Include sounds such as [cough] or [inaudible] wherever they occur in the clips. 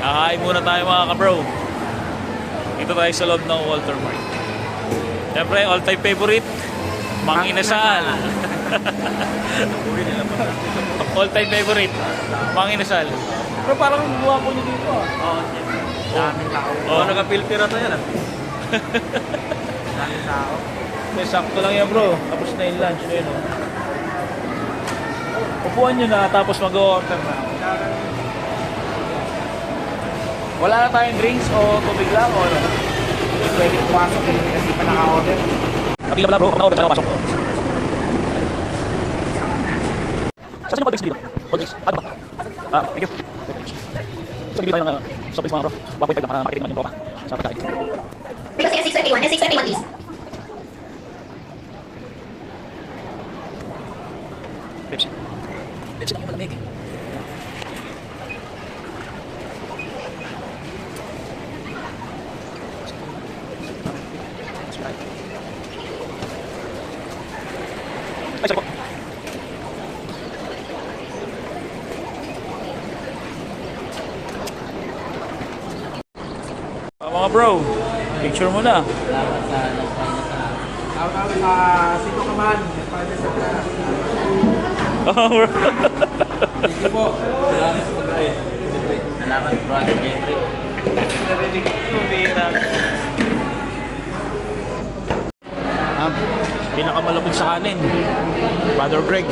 Kakain muna tayo mga ka-bro. Dito tayo sa loob ng Walter Mart. Siyempre, all-time favorite, Mang Inasal. [laughs] all-time favorite, Mang Inasal. Pero parang gumawa ko niyo dito ah. Oo, daming tao. Oh, naka-filter na yan ah. [laughs] Daming tao. May sakto lang yan bro. Tapos na yung lunch. Ayun oh. Upuan nyo na tapos mag-order na. Wala na tayong drinks o tubig lang o ano? Pwede pumasok eh, kasi pa naka-order. Kapila pala bro, na-order ka pasok. Saan yung drinks dito? Cold drinks? Ano ba? Ah, thank you. So, bibili tayo ng uh, soft drinks mga bro. 1.5 lang para naman yung tropa sa pagkain. Because it's 621. It's 621 please. Pepsi. Pepsi lang yung malamig. Ay, sorry po. Ah, mga bro, picture mo na. Salamat sa sa Sino ka man. Pwede sa Oh, bro. [laughs] Thank you po. Salamat sa pagkain. Salamat, brother Jeffrey. Ah, pinakamalapit sa kanin. Brother Greg.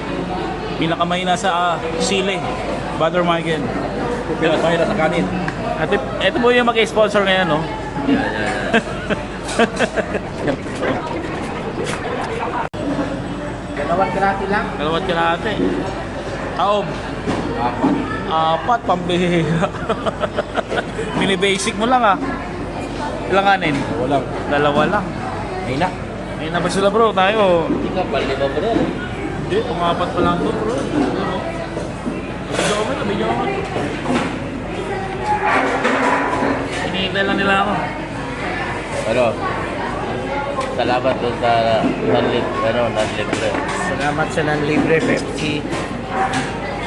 [laughs] Pinakamahina sa ah, sile. Brother Michael. Pinakamahina sa kanin. At ito po yung mag-sponsor ngayon, no? [laughs] Yeah, yeah, yeah. Dalawang grati lang. Dalawat ka natin. Taob. Apat. Apat, pambihira. [laughs] Mini-basic mo lang, ah. Ilang kanin? Walang. Dalawa lang. Ay na. Ayun na ba sila, bro? Tayo. Hindi ka pali ba bro? Hindi, pangapat pa lang to, bro. Ano? Medyo ako, medyo ako. Hinihintay lang nila ako. Ano? Salamat doon sa nanlib, ano, nanlibre. Salamat sa nanlibre Pepsi.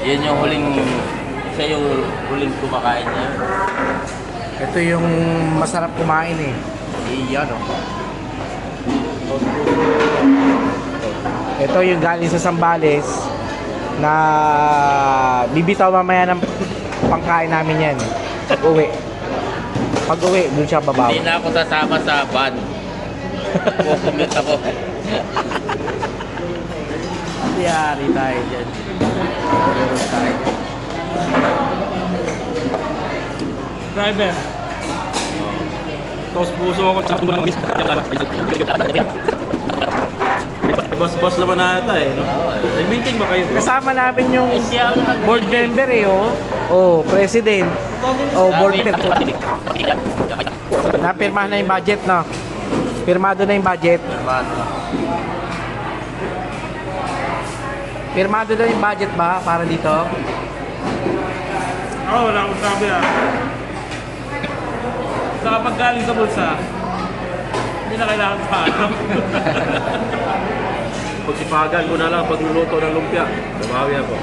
Yan yung huling, siya yung huling kumakain niya. Ito yung masarap kumain eh. Iyan, oh. Ito yung galing sa Sambales na bibitaw mamaya ng pangkain namin yan. Pag uwi. Pag uwi, dun siya babaw. Hindi na ako sasama sa van. Kukumit ako. Yari tayo dyan. Meron tayo. Driver. Tapos puso ako sa ng bis. Boss-boss naman na ata eh, no? May meeting ba kayo? Kasama namin yung board member eh, oh. Oh, president. Oh, board member. Napirmahan na yung budget, no? Pirmado na yung budget. Pirmado na yung budget ba para dito? Oo, oh, wala akong sabi ah. Sa kapag galing sa bulsa, hindi na kailangan pa ano. [laughs] Pagsipagan ko na lang pagluluto ng lumpia. Bumawi ako.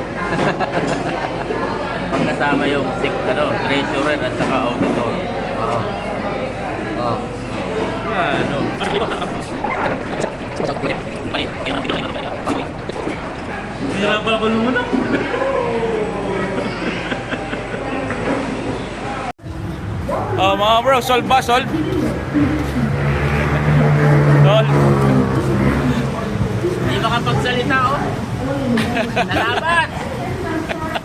Pag kasama yung sick, ano, treasurer at saka auditor. Oh. ano. Hindi na lang pala ko lumuna. Oh, mga bro, solve ba? Solve? Solve. Hindi makapagsalita, oh. Salamat!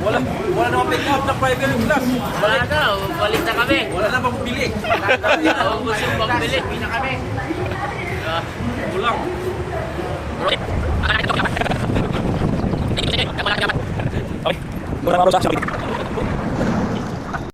Wala, wala namang pick up na private class. Wala na, oh. balik na kami. Wala na pang bili. Ubus yung pagbili. Hindi na kami. Kulang. Okay. Bro sa sabi.